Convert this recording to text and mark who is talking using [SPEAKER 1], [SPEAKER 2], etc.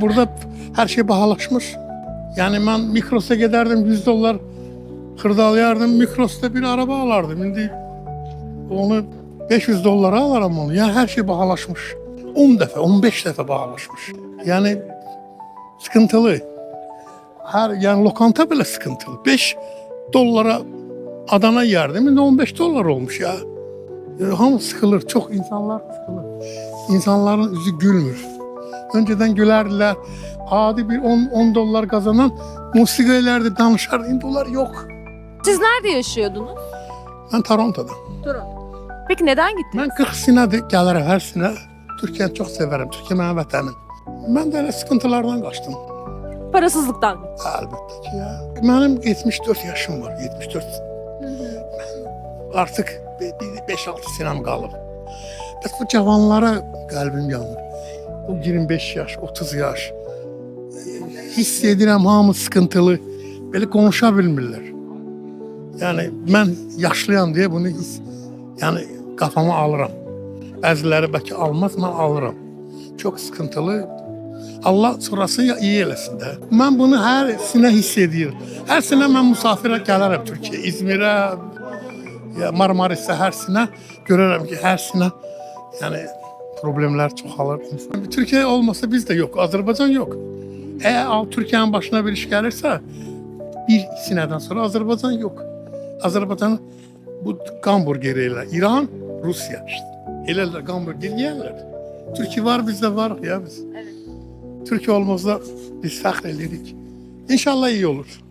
[SPEAKER 1] Burada her şey bahalaşmış. Yani ben Mikros'a giderdim 100 dolar hırdalayardım. Mikros'ta bir araba alardım. Şimdi onu 500 dolara alırım onu. Yani her şey bahalaşmış. 10 defa, 15 defa bahalaşmış. Yani sıkıntılı. Her yani lokanta bile sıkıntılı. 5 dolara Adana yerdim. Şimdi 15 dolar olmuş ya. E, Hamı sıkılır. Çok insanlar sıkılır. İnsanların yüzü gülmür. Önceden gülerdiler. Adi bir 10, 10 dolar kazanan musikilerdi danışar. Şimdi dolar yok.
[SPEAKER 2] Siz nerede yaşıyordunuz?
[SPEAKER 1] Ben Toronto'da.
[SPEAKER 2] Toronto. Peki neden gittiniz?
[SPEAKER 1] Ben 40 senedir gəlirəm hər sinə. Türkiyəni çox sevərəm. Türkiyə mənim vətənim. Mən də elə sıkıntılardan qaçdım.
[SPEAKER 2] Parasızlıktan.
[SPEAKER 1] Əlbəttə ki ya. Mənim 74 yaşım var. 74. Artıq 5-6 sinəm qalıb. Bəs bu cavanlara qəlbim yanır. O 25 yaş, 30 yaş. Hiss edirəm hamı sıkıntılı. Belə konuşa bilmirlər. Yəni mən yaşlıyam deyə bunu hiss yəni kafama alıram. Bəziləri bəlkə almaz, mən alıram. Çox sıkıntılı. Allah sonrası iyi eləsin də. Mən bunu hər sinə hiss edirəm. Hər sinə mən musafirə gələrəm Türkiyə, İzmirə, ya Marmaris'ə hər sinə görərəm ki, hər sinə yəni problemlər çoxalır insan. Türkiyə olmasa biz də yox, Azərbaycan yox. Eğer Türkiye'nin başına bir iş gelirse bir sineden sonra Azerbaycan yok. Azerbaycan bu hamburgeriyle İran, Rusya işte. Elerler hamburger yerler. Türkiye var bizde var ya biz. Türkiye olmazsa biz edirik. İnşallah iyi olur.